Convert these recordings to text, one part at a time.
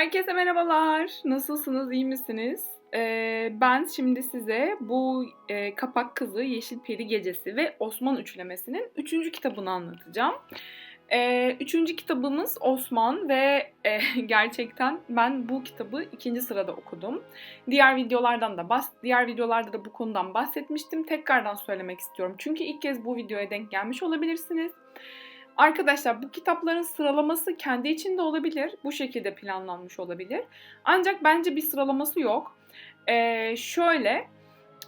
Herkese merhabalar. Nasılsınız? iyi misiniz? Ee, ben şimdi size bu e, Kapak Kızı, Yeşil Peri Gecesi ve Osman Üçlemesi'nin üçüncü kitabını anlatacağım. Ee, üçüncü kitabımız Osman ve e, gerçekten ben bu kitabı ikinci sırada okudum. Diğer videolardan da bas, diğer videolarda da bu konudan bahsetmiştim. Tekrardan söylemek istiyorum. Çünkü ilk kez bu videoya denk gelmiş olabilirsiniz. Arkadaşlar bu kitapların sıralaması kendi içinde olabilir. Bu şekilde planlanmış olabilir. Ancak bence bir sıralaması yok. Ee, şöyle,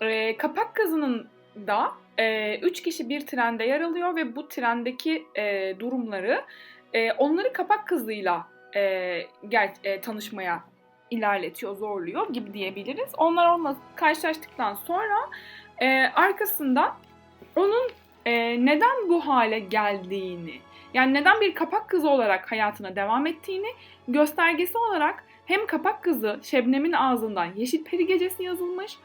e, Kapak Kızı'nın da e, üç kişi bir trende yer alıyor ve bu trendeki e, durumları e, onları Kapak Kızı'yla e, gel, e, tanışmaya ilerletiyor, zorluyor gibi diyebiliriz. Onlar onunla karşılaştıktan sonra e, arkasında onun e, neden bu hale geldiğini, yani neden bir kapak kızı olarak hayatına devam ettiğini göstergesi olarak hem kapak kızı Şebnem'in ağzından Yeşil Peri Gecesi yazılmış,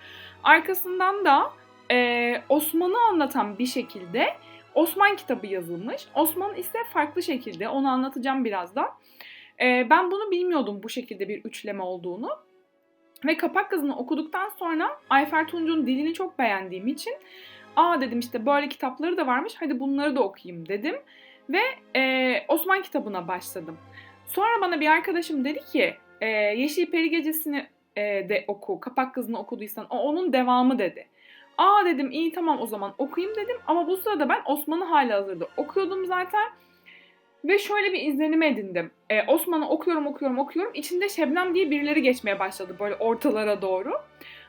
arkasından da e, Osman'ı anlatan bir şekilde Osman kitabı yazılmış. Osman ise farklı şekilde, onu anlatacağım birazdan. E, ben bunu bilmiyordum bu şekilde bir üçleme olduğunu. Ve Kapak Kızı'nı okuduktan sonra Ayfer Tunç'un dilini çok beğendiğim için aa dedim işte böyle kitapları da varmış hadi bunları da okuyayım dedim. Ve e, Osman kitabına başladım. Sonra bana bir arkadaşım dedi ki e, Yeşil Peri Gecesi'ni e, de oku, Kapak Kızı'nı okuduysan o onun devamı dedi. Aa dedim iyi tamam o zaman okuyayım dedim ama bu sırada ben Osman'ı hala hazırda okuyordum zaten. Ve şöyle bir izlenim edindim. Ee, Osman'ı okuyorum okuyorum okuyorum. İçinde Şebnem diye birileri geçmeye başladı böyle ortalara doğru.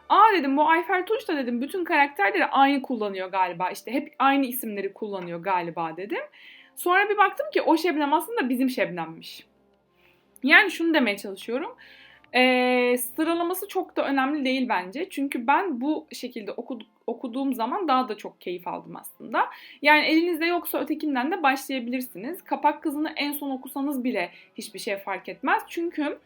Aa dedim bu Ayfer Tunç da dedim bütün karakterleri aynı kullanıyor galiba. İşte hep aynı isimleri kullanıyor galiba dedim. Sonra bir baktım ki o Şebnem aslında bizim Şebnem'miş. Yani şunu demeye çalışıyorum. Ee, sıralaması çok da önemli değil bence. Çünkü ben bu şekilde okuduk, okuduğum zaman daha da çok keyif aldım aslında. Yani elinizde yoksa ötekinden de başlayabilirsiniz. Kapak Kızı'nı en son okusanız bile hiçbir şey fark etmez. Çünkü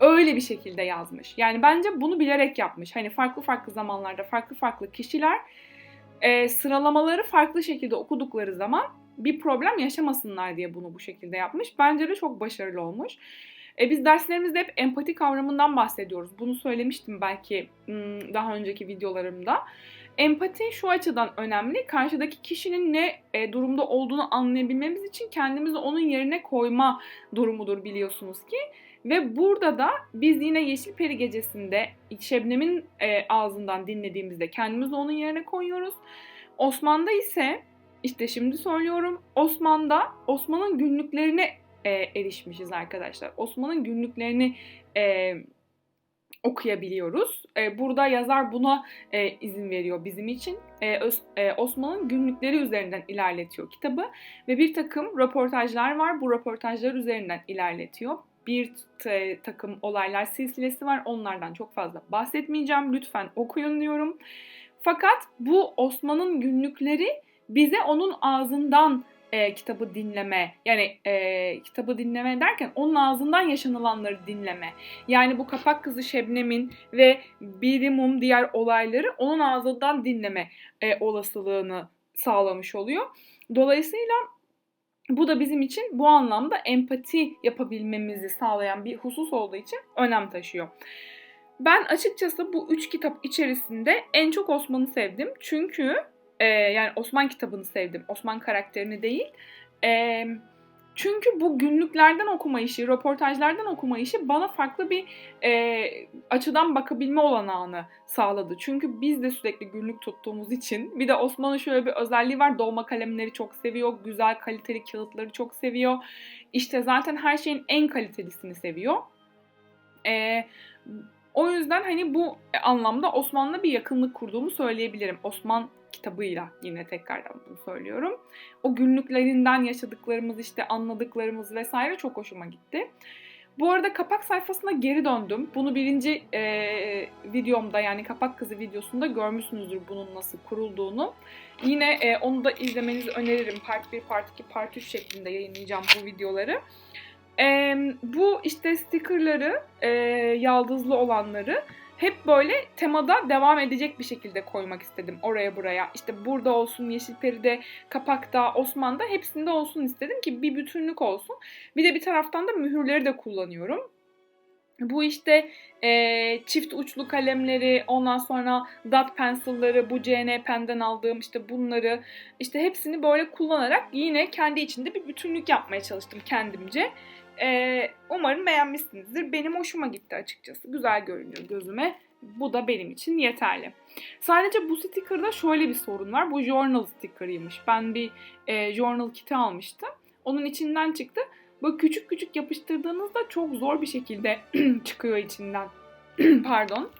öyle bir şekilde yazmış. Yani bence bunu bilerek yapmış. Hani farklı farklı zamanlarda farklı farklı kişiler e, sıralamaları farklı şekilde okudukları zaman bir problem yaşamasınlar diye bunu bu şekilde yapmış. Bence de çok başarılı olmuş. E, biz derslerimizde hep empati kavramından bahsediyoruz. Bunu söylemiştim belki daha önceki videolarımda. Empati şu açıdan önemli. Karşıdaki kişinin ne e, durumda olduğunu anlayabilmemiz için kendimizi onun yerine koyma durumudur biliyorsunuz ki. Ve burada da biz yine Yeşil Peri Gecesi'nde Şebnem'in e, ağzından dinlediğimizde kendimizi onun yerine koyuyoruz. Osman'da ise işte şimdi söylüyorum Osman'da Osman'ın günlüklerine e, erişmişiz arkadaşlar. Osman'ın günlüklerini e, okuyabiliyoruz. E, burada yazar buna e, izin veriyor bizim için. E, Öz, e, Osman'ın günlükleri üzerinden ilerletiyor kitabı ve bir takım röportajlar var. Bu röportajlar üzerinden ilerletiyor. Bir t- takım olaylar silsilesi var. Onlardan çok fazla bahsetmeyeceğim. Lütfen okuyun diyorum. Fakat bu Osman'ın günlükleri bize onun ağzından e, kitabı dinleme yani e, kitabı dinleme derken onun ağzından yaşanılanları dinleme. Yani bu kapak kızı Şebnem'in ve birimum diğer olayları onun ağzından dinleme e, olasılığını sağlamış oluyor. Dolayısıyla bu da bizim için bu anlamda empati yapabilmemizi sağlayan bir husus olduğu için önem taşıyor. Ben açıkçası bu üç kitap içerisinde en çok Osman'ı sevdim. Çünkü e, yani Osman kitabını sevdim. Osman karakterini değil. E, çünkü bu günlüklerden okuma işi, röportajlardan okuma işi bana farklı bir e, açıdan bakabilme olanağını sağladı. Çünkü biz de sürekli günlük tuttuğumuz için bir de Osman'ın şöyle bir özelliği var. Dolma kalemleri çok seviyor, güzel kaliteli kağıtları çok seviyor. İşte zaten her şeyin en kalitelisini seviyor. E, o yüzden hani bu anlamda Osman'la bir yakınlık kurduğumu söyleyebilirim. Osman kitabıyla yine tekrardan bunu söylüyorum. O günlüklerinden yaşadıklarımız işte anladıklarımız vesaire çok hoşuma gitti. Bu arada kapak sayfasına geri döndüm. Bunu birinci e, videomda yani kapak kızı videosunda görmüşsünüzdür bunun nasıl kurulduğunu. Yine e, onu da izlemenizi öneririm. Part 1, Part 2, Part 3 şeklinde yayınlayacağım bu videoları. E, bu işte stickerları, e, yaldızlı olanları hep böyle temada devam edecek bir şekilde koymak istedim oraya buraya. İşte burada olsun, Yeşilperi'de, Kapak'ta, Osman'da hepsinde olsun istedim ki bir bütünlük olsun. Bir de bir taraftan da mühürleri de kullanıyorum. Bu işte e, çift uçlu kalemleri, ondan sonra dot pencil'ları, bu CN Pen'den aldığım işte bunları, işte hepsini böyle kullanarak yine kendi içinde bir bütünlük yapmaya çalıştım kendimce. E, umarım beğenmişsinizdir. Benim hoşuma gitti açıkçası. Güzel görünüyor gözüme. Bu da benim için yeterli. Sadece bu sticker'da şöyle bir sorun var. Bu journal sticker'ıymış. Ben bir e, journal kiti almıştım. Onun içinden çıktı. Böyle küçük küçük yapıştırdığınızda çok zor bir şekilde çıkıyor içinden. Pardon.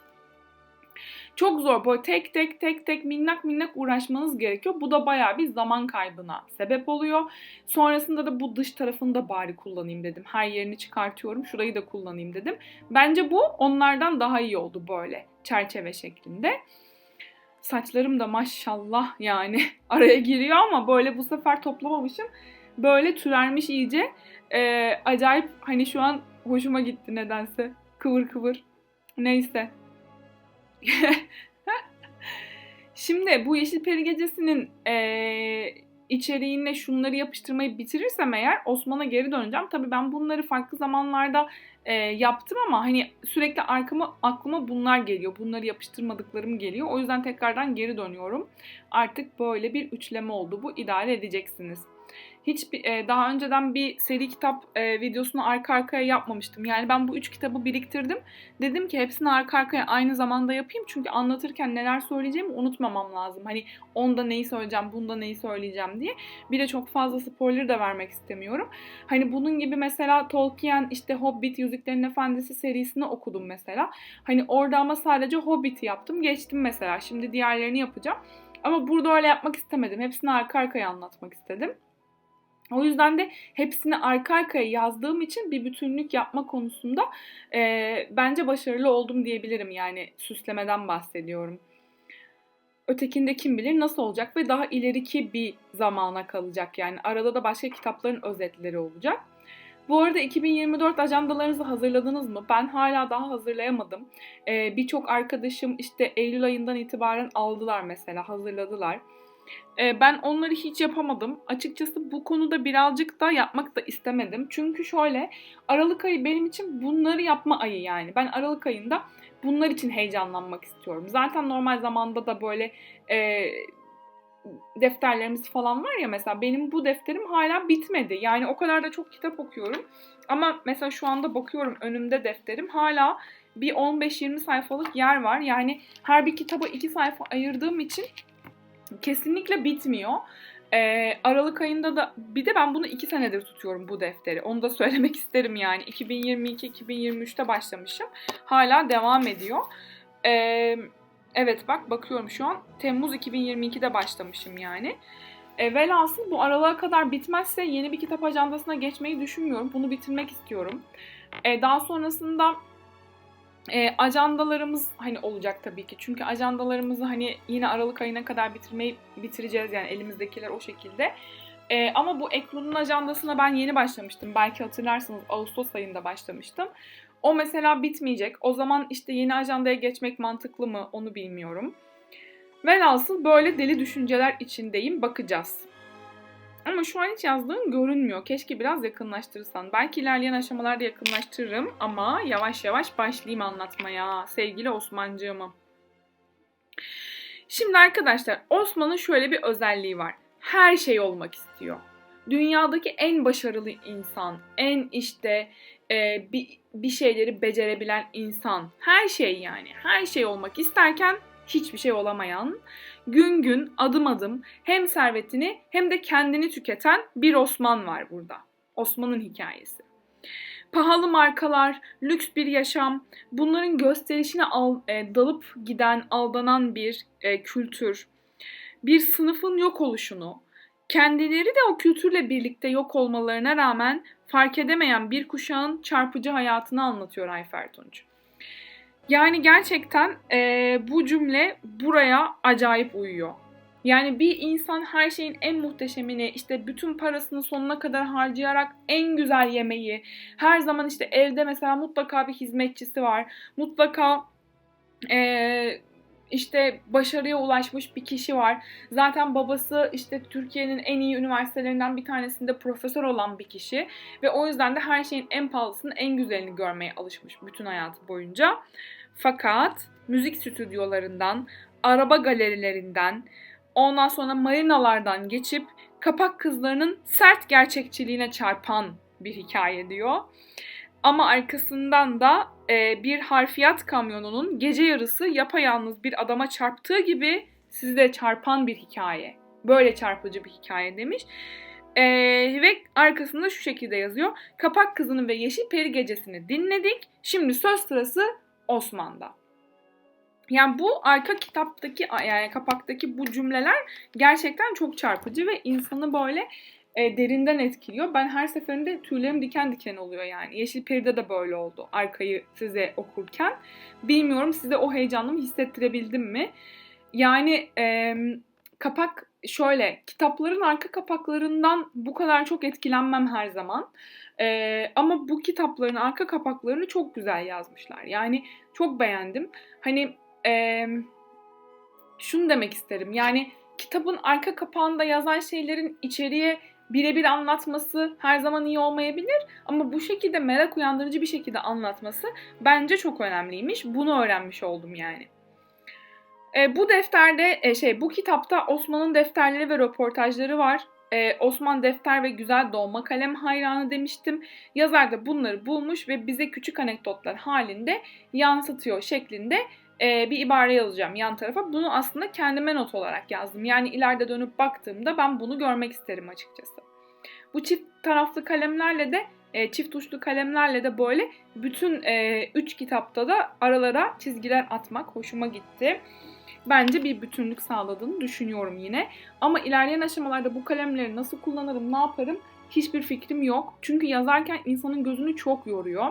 Çok zor. Böyle tek tek tek tek minnak minnak uğraşmanız gerekiyor. Bu da bayağı bir zaman kaybına sebep oluyor. Sonrasında da bu dış tarafını da bari kullanayım dedim. Her yerini çıkartıyorum. Şurayı da kullanayım dedim. Bence bu onlardan daha iyi oldu böyle çerçeve şeklinde. Saçlarım da maşallah yani araya giriyor ama böyle bu sefer toplamamışım. Böyle türermiş iyice. Ee, acayip hani şu an hoşuma gitti nedense. Kıvır kıvır. Neyse. Şimdi bu Yeşil Peri Gecesi'nin e, içeriğine şunları yapıştırmayı bitirirsem eğer Osman'a geri döneceğim. Tabii ben bunları farklı zamanlarda e, yaptım ama hani sürekli arkama aklıma bunlar geliyor. Bunları yapıştırmadıklarım geliyor. O yüzden tekrardan geri dönüyorum. Artık böyle bir üçleme oldu. Bu idare edeceksiniz hiç e, daha önceden bir seri kitap e, videosunu arka arkaya yapmamıştım. Yani ben bu üç kitabı biriktirdim. Dedim ki hepsini arka arkaya aynı zamanda yapayım. Çünkü anlatırken neler söyleyeceğimi unutmamam lazım. Hani onda neyi söyleyeceğim, bunda neyi söyleyeceğim diye. Bir de çok fazla spoiler da vermek istemiyorum. Hani bunun gibi mesela Tolkien işte Hobbit, Yüzüklerin Efendisi serisini okudum mesela. Hani orada ama sadece Hobbit'i yaptım. Geçtim mesela. Şimdi diğerlerini yapacağım. Ama burada öyle yapmak istemedim. Hepsini arka arkaya anlatmak istedim. O yüzden de hepsini arka arkaya yazdığım için bir bütünlük yapma konusunda e, bence başarılı oldum diyebilirim. Yani süslemeden bahsediyorum. Ötekinde kim bilir nasıl olacak ve daha ileriki bir zamana kalacak. Yani arada da başka kitapların özetleri olacak. Bu arada 2024 ajandalarınızı hazırladınız mı? Ben hala daha hazırlayamadım. Ee, Birçok arkadaşım işte Eylül ayından itibaren aldılar mesela, hazırladılar. Ee, ben onları hiç yapamadım. Açıkçası bu konuda birazcık da yapmak da istemedim. Çünkü şöyle Aralık ayı benim için bunları yapma ayı yani. Ben Aralık ayında bunlar için heyecanlanmak istiyorum. Zaten normal zamanda da böyle e, defterlerimiz falan var ya mesela benim bu defterim hala bitmedi. Yani o kadar da çok kitap okuyorum. Ama mesela şu anda bakıyorum önümde defterim hala bir 15-20 sayfalık yer var. Yani her bir kitaba 2 sayfa ayırdığım için kesinlikle bitmiyor. Ee, Aralık ayında da bir de ben bunu iki senedir tutuyorum bu defteri. Onu da söylemek isterim yani. 2022-2023'te başlamışım. Hala devam ediyor. Ee, evet bak bakıyorum şu an. Temmuz 2022'de başlamışım yani. E, velhasıl bu aralığa kadar bitmezse yeni bir kitap ajandasına geçmeyi düşünmüyorum. Bunu bitirmek istiyorum. E, daha sonrasında e, ajandalarımız hani olacak tabii ki. Çünkü ajandalarımızı hani yine Aralık ayına kadar bitirmeyi bitireceğiz yani elimizdekiler o şekilde. E, ama bu Ekru'nun ajandasına ben yeni başlamıştım. Belki hatırlarsınız Ağustos ayında başlamıştım. O mesela bitmeyecek. O zaman işte yeni ajandaya geçmek mantıklı mı onu bilmiyorum. Velhasıl böyle deli düşünceler içindeyim. Bakacağız. Ama şu an hiç yazdığım görünmüyor. Keşke biraz yakınlaştırırsan. Belki ilerleyen aşamalarda yakınlaştırırım ama yavaş yavaş başlayayım anlatmaya. Sevgili Osmancığımı. Şimdi arkadaşlar Osman'ın şöyle bir özelliği var. Her şey olmak istiyor. Dünyadaki en başarılı insan, en işte e, bir, bir şeyleri becerebilen insan. Her şey yani. Her şey olmak isterken hiçbir şey olamayan, gün gün adım adım hem servetini hem de kendini tüketen bir Osman var burada. Osman'ın hikayesi. Pahalı markalar, lüks bir yaşam, bunların gösterişine al, e, dalıp giden, aldanan bir e, kültür, bir sınıfın yok oluşunu, kendileri de o kültürle birlikte yok olmalarına rağmen fark edemeyen bir kuşağın çarpıcı hayatını anlatıyor Ayfer Tunç. Yani gerçekten e, bu cümle buraya acayip uyuyor. Yani bir insan her şeyin en muhteşemini, işte bütün parasını sonuna kadar harcayarak en güzel yemeği, her zaman işte evde mesela mutlaka bir hizmetçisi var, mutlaka e, işte başarıya ulaşmış bir kişi var. Zaten babası işte Türkiye'nin en iyi üniversitelerinden bir tanesinde profesör olan bir kişi ve o yüzden de her şeyin en pahalısını, en güzelini görmeye alışmış bütün hayatı boyunca. Fakat müzik stüdyolarından, araba galerilerinden, ondan sonra marinalardan geçip kapak kızlarının sert gerçekçiliğine çarpan bir hikaye diyor. Ama arkasından da e, bir harfiyat kamyonunun gece yarısı yapayalnız bir adama çarptığı gibi sizi de çarpan bir hikaye. Böyle çarpıcı bir hikaye demiş. E, ve arkasında şu şekilde yazıyor. Kapak Kızı'nın ve Yeşil Peri Gecesi'ni dinledik. Şimdi söz sırası Osman'da. Yani bu arka kitaptaki yani kapaktaki bu cümleler gerçekten çok çarpıcı ve insanı böyle e, derinden etkiliyor. Ben her seferinde tüylerim diken diken oluyor yani. Yeşil Peri'de de böyle oldu arkayı size okurken. Bilmiyorum size o heyecanımı hissettirebildim mi? Yani e, kapak şöyle kitapların arka kapaklarından bu kadar çok etkilenmem her zaman. Ee, ama bu kitapların arka kapaklarını çok güzel yazmışlar. Yani çok beğendim. Hani e, şunu demek isterim. Yani kitabın arka kapağında yazan şeylerin içeriye birebir anlatması her zaman iyi olmayabilir ama bu şekilde merak uyandırıcı bir şekilde anlatması bence çok önemliymiş. Bunu öğrenmiş oldum yani. E, bu defterde e, şey bu kitapta Osman'ın defterleri ve röportajları var. E, Osman defter ve güzel dolma kalem hayranı demiştim. Yazar da bunları bulmuş ve bize küçük anekdotlar halinde yansıtıyor şeklinde e, bir ibare yazacağım yan tarafa. Bunu aslında kendime not olarak yazdım. Yani ileride dönüp baktığımda ben bunu görmek isterim açıkçası. Bu çift taraflı kalemlerle de e, çift uçlu kalemlerle de böyle bütün e, üç kitapta da aralara çizgiler atmak hoşuma gitti. Bence bir bütünlük sağladığını düşünüyorum yine. Ama ilerleyen aşamalarda bu kalemleri nasıl kullanırım, ne yaparım hiçbir fikrim yok. Çünkü yazarken insanın gözünü çok yoruyor.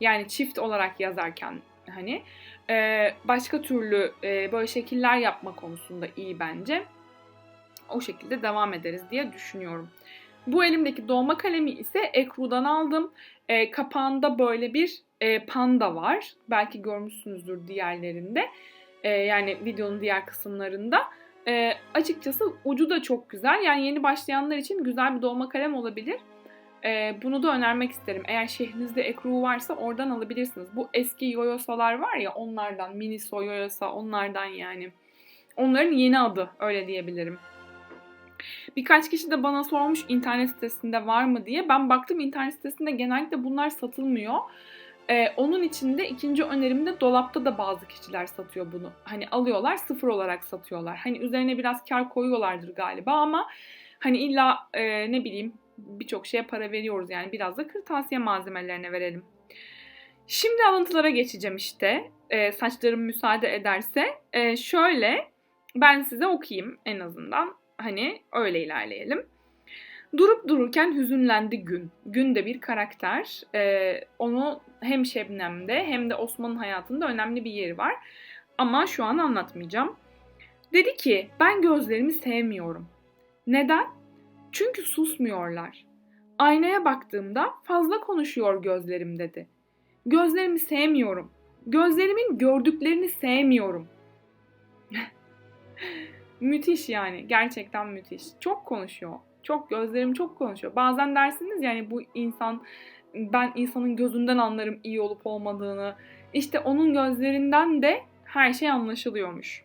Yani çift olarak yazarken hani e, başka türlü e, böyle şekiller yapma konusunda iyi bence. O şekilde devam ederiz diye düşünüyorum. Bu elimdeki dolma kalemi ise Ekru'dan aldım. E, kapağında böyle bir e, panda var. Belki görmüşsünüzdür diğerlerinde. E, yani videonun diğer kısımlarında. E, açıkçası ucu da çok güzel. Yani yeni başlayanlar için güzel bir dolma kalem olabilir. E, bunu da önermek isterim. Eğer şehrinizde Ekru varsa oradan alabilirsiniz. Bu eski yoyosalar var ya onlardan. Miniso, yoyosa onlardan yani. Onların yeni adı öyle diyebilirim. Birkaç kişi de bana sormuş internet sitesinde var mı diye. Ben baktım internet sitesinde genellikle bunlar satılmıyor. Ee, onun için de ikinci önerimde dolapta da bazı kişiler satıyor bunu. Hani alıyorlar sıfır olarak satıyorlar. Hani üzerine biraz kar koyuyorlardır galiba ama hani illa e, ne bileyim birçok şeye para veriyoruz yani biraz da kırtasiye malzemelerine verelim. Şimdi alıntılara geçeceğim işte. E, saçlarım müsaade ederse. E, şöyle ben size okuyayım en azından. Hani öyle ilerleyelim. Durup dururken hüzünlendi Gün. Gün de bir karakter. Ee, onu hem Şebnem'de hem de Osman'ın hayatında önemli bir yeri var. Ama şu an anlatmayacağım. Dedi ki ben gözlerimi sevmiyorum. Neden? Çünkü susmuyorlar. Aynaya baktığımda fazla konuşuyor gözlerim dedi. Gözlerimi sevmiyorum. Gözlerimin gördüklerini sevmiyorum. müthiş yani. Gerçekten müthiş. Çok konuşuyor. Çok gözlerim çok konuşuyor. Bazen dersiniz yani bu insan ben insanın gözünden anlarım iyi olup olmadığını. İşte onun gözlerinden de her şey anlaşılıyormuş.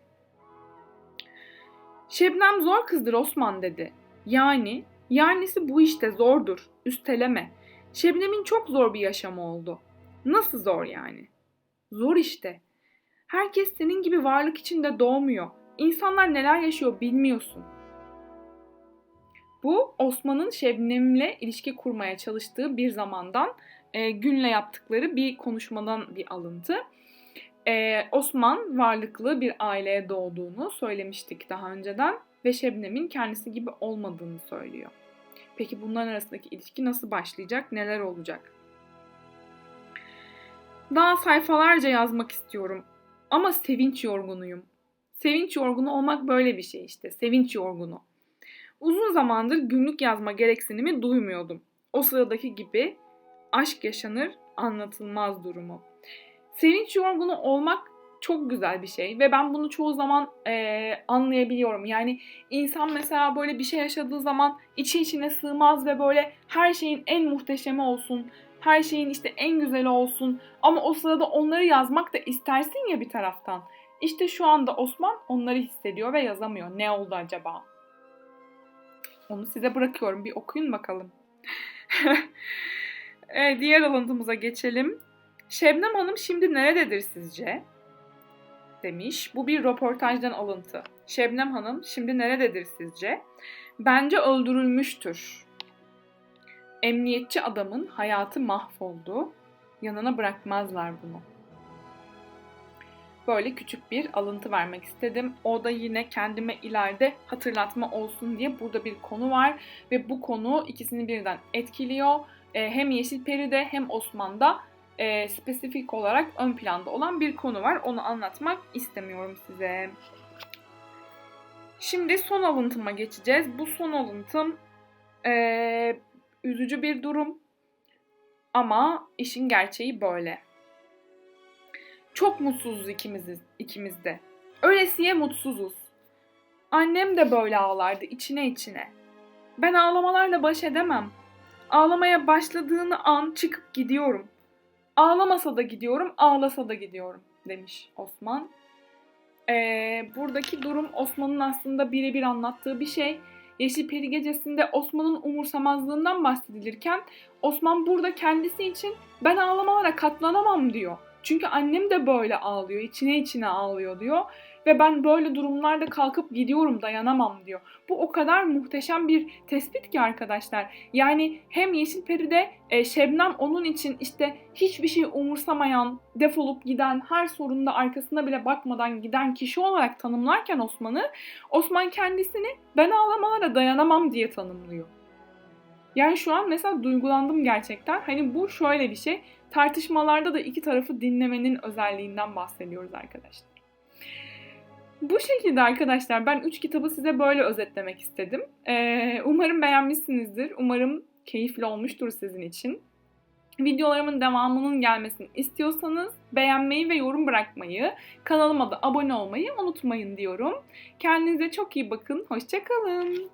Şebnem zor kızdır Osman dedi. Yani, yanisi bu işte zordur. Üsteleme. Şebnem'in çok zor bir yaşamı oldu. Nasıl zor yani? Zor işte. Herkes senin gibi varlık içinde doğmuyor. İnsanlar neler yaşıyor bilmiyorsun. Bu Osman'ın Şebnem'le ilişki kurmaya çalıştığı bir zamandan e, Gün'le yaptıkları bir konuşmadan bir alıntı. E, Osman varlıklı bir aileye doğduğunu söylemiştik daha önceden ve Şebnem'in kendisi gibi olmadığını söylüyor. Peki bunların arasındaki ilişki nasıl başlayacak, neler olacak? Daha sayfalarca yazmak istiyorum ama sevinç yorgunuyum. Sevinç yorgunu olmak böyle bir şey işte. Sevinç yorgunu. Uzun zamandır günlük yazma gereksinimi duymuyordum. O sıradaki gibi aşk yaşanır, anlatılmaz durumu. Sevinç yorgunu olmak çok güzel bir şey ve ben bunu çoğu zaman eee, anlayabiliyorum. Yani insan mesela böyle bir şey yaşadığı zaman içi içine sığmaz ve böyle her şeyin en muhteşemi olsun, her şeyin işte en güzeli olsun ama o sırada onları yazmak da istersin ya bir taraftan. İşte şu anda Osman onları hissediyor ve yazamıyor. Ne oldu acaba? Onu size bırakıyorum. Bir okuyun bakalım. Evet, diğer alıntımıza geçelim. Şebnem Hanım şimdi nerededir sizce? Demiş. Bu bir röportajdan alıntı. Şebnem Hanım şimdi nerededir sizce? Bence öldürülmüştür. Emniyetçi adamın hayatı mahvoldu. Yanına bırakmazlar bunu. Böyle küçük bir alıntı vermek istedim. O da yine kendime ileride hatırlatma olsun diye burada bir konu var ve bu konu ikisini birden etkiliyor. Ee, hem Yeşil Peri'de hem Osman'da e, spesifik olarak ön planda olan bir konu var. Onu anlatmak istemiyorum size. Şimdi son alıntıma geçeceğiz. Bu son alıntım e, üzücü bir durum ama işin gerçeği böyle. Çok mutsuzuz ikimiz, ikimiz de. Öylesiye mutsuzuz. Annem de böyle ağlardı içine içine. Ben ağlamalarla baş edemem. Ağlamaya başladığını an çıkıp gidiyorum. Ağlamasa da gidiyorum, ağlasa da gidiyorum demiş Osman. Ee, buradaki durum Osman'ın aslında birebir anlattığı bir şey. Yeşil Peri Gecesi'nde Osman'ın umursamazlığından bahsedilirken Osman burada kendisi için ben ağlamalara katlanamam diyor. Çünkü annem de böyle ağlıyor, içine içine ağlıyor diyor. Ve ben böyle durumlarda kalkıp gidiyorum, dayanamam diyor. Bu o kadar muhteşem bir tespit ki arkadaşlar. Yani hem Yeşil Peri'de e, Şebnem onun için işte hiçbir şey umursamayan, defolup giden, her sorunda arkasına bile bakmadan giden kişi olarak tanımlarken Osman'ı, Osman kendisini ben ağlamalara dayanamam diye tanımlıyor. Yani şu an mesela duygulandım gerçekten. Hani bu şöyle bir şey. Tartışmalarda da iki tarafı dinlemenin özelliğinden bahsediyoruz arkadaşlar. Bu şekilde arkadaşlar ben üç kitabı size böyle özetlemek istedim. Ee, umarım beğenmişsinizdir. Umarım keyifli olmuştur sizin için. Videolarımın devamının gelmesini istiyorsanız beğenmeyi ve yorum bırakmayı, kanalıma da abone olmayı unutmayın diyorum. Kendinize çok iyi bakın. Hoşçakalın.